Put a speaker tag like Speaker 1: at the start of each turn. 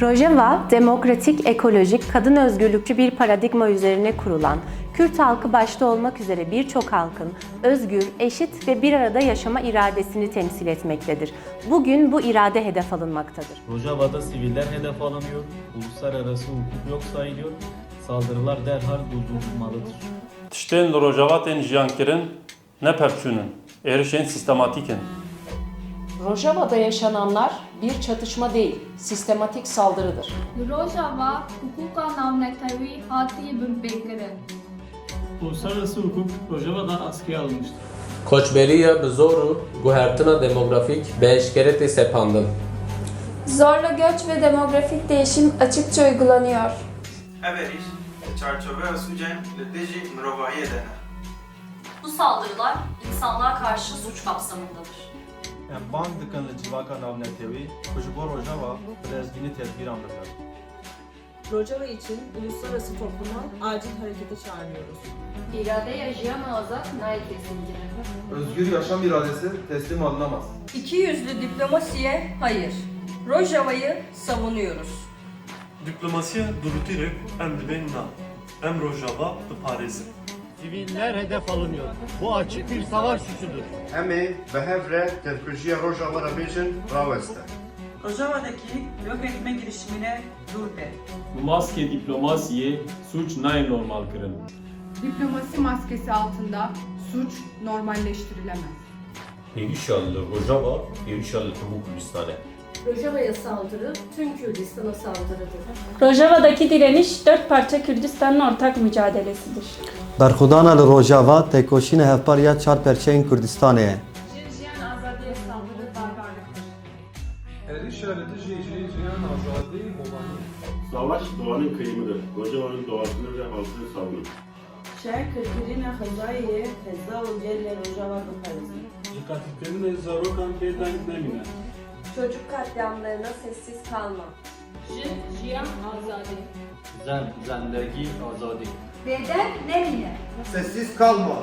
Speaker 1: Rojava, demokratik, ekolojik, kadın özgürlükçü bir paradigma üzerine kurulan, Kürt halkı başta olmak üzere birçok halkın özgür, eşit ve bir arada yaşama iradesini temsil etmektedir. Bugün bu irade hedef alınmaktadır.
Speaker 2: Rojava'da siviller hedef alınıyor, uluslararası hukuk yok sayılıyor, saldırılar derhal durdurulmalıdır.
Speaker 3: Tiştên li Rojava tên jiyankirin ne pevçûnin, êrişên sistematikin.
Speaker 4: Rojava'da yaşananlar bir çatışma değil, sistematik saldırıdır.
Speaker 5: Rojava hukuka navnetevi hatiye binpêkirin.
Speaker 6: Uluslararası hukuk Rojava'da askıya alınmıştır.
Speaker 7: Koçberiya bi zor û guhertina demografik bi eşkeretê sepandin.
Speaker 8: Zorla göç ve demografik değişim açıkça uygulanıyor.
Speaker 9: Everiş, çerçeve sücen lideci mırovahiye dene.
Speaker 10: Bu saldırılar insanlığa karşı suç kapsamındadır.
Speaker 11: Em bang dikin li civaka navnetewî ku ji bo Rojava bilezgînî tedbîran bibin.
Speaker 12: Rojava için uluslararası topluma acil harekete çağırıyoruz.
Speaker 5: İrade yaşayan azat nail kesinlikle.
Speaker 9: Özgür yaşam iradesi teslim alınamaz.
Speaker 12: İki yüzlü diplomasiye hayır. Rojava'yı savunuyoruz.
Speaker 3: Diplomasiye durutirek em dibên na. Em Rojava biparêzin.
Speaker 6: Siviller hedef alınıyor. Bu açık bir savaş suçudur.
Speaker 9: Em ê bi hev re tevkirjiya Rojava re bêjin raweste.
Speaker 12: Rojava'daki yok etme girişimine dur de.
Speaker 2: Maske diplomasiye suç nay normal kırın.
Speaker 5: Diplomasi maskesi altında suç normalleştirilemez.
Speaker 7: İnşallah Rojava, inşallah tüm Kürdistan'a.
Speaker 5: Rojava'ya saldırı tüm Kürdistan'a saldırıdır.
Speaker 8: Rojava'daki direniş dört parça Kürdistan'ın ortak mücadelesidir.
Speaker 11: Berxudana li Rojava tekoşîna hevpariya çar perçeyên Kurdistanê ye.
Speaker 3: Savaş doğanın kıyımıdır. Rojava'nın doğasını ve halkını savunur.
Speaker 12: Şehir Kırkırina Hazayiye Hezda ve Celle Rojava Bıkarızı.
Speaker 6: Dikkatiklerin zarokan peydan nemine.
Speaker 8: Çocuk katliamlarına sessiz kalma.
Speaker 5: J, Jiyan Azadi.
Speaker 2: Zan, Zandagi Azadi.
Speaker 5: Beden Nemine.
Speaker 9: Sessiz kalma.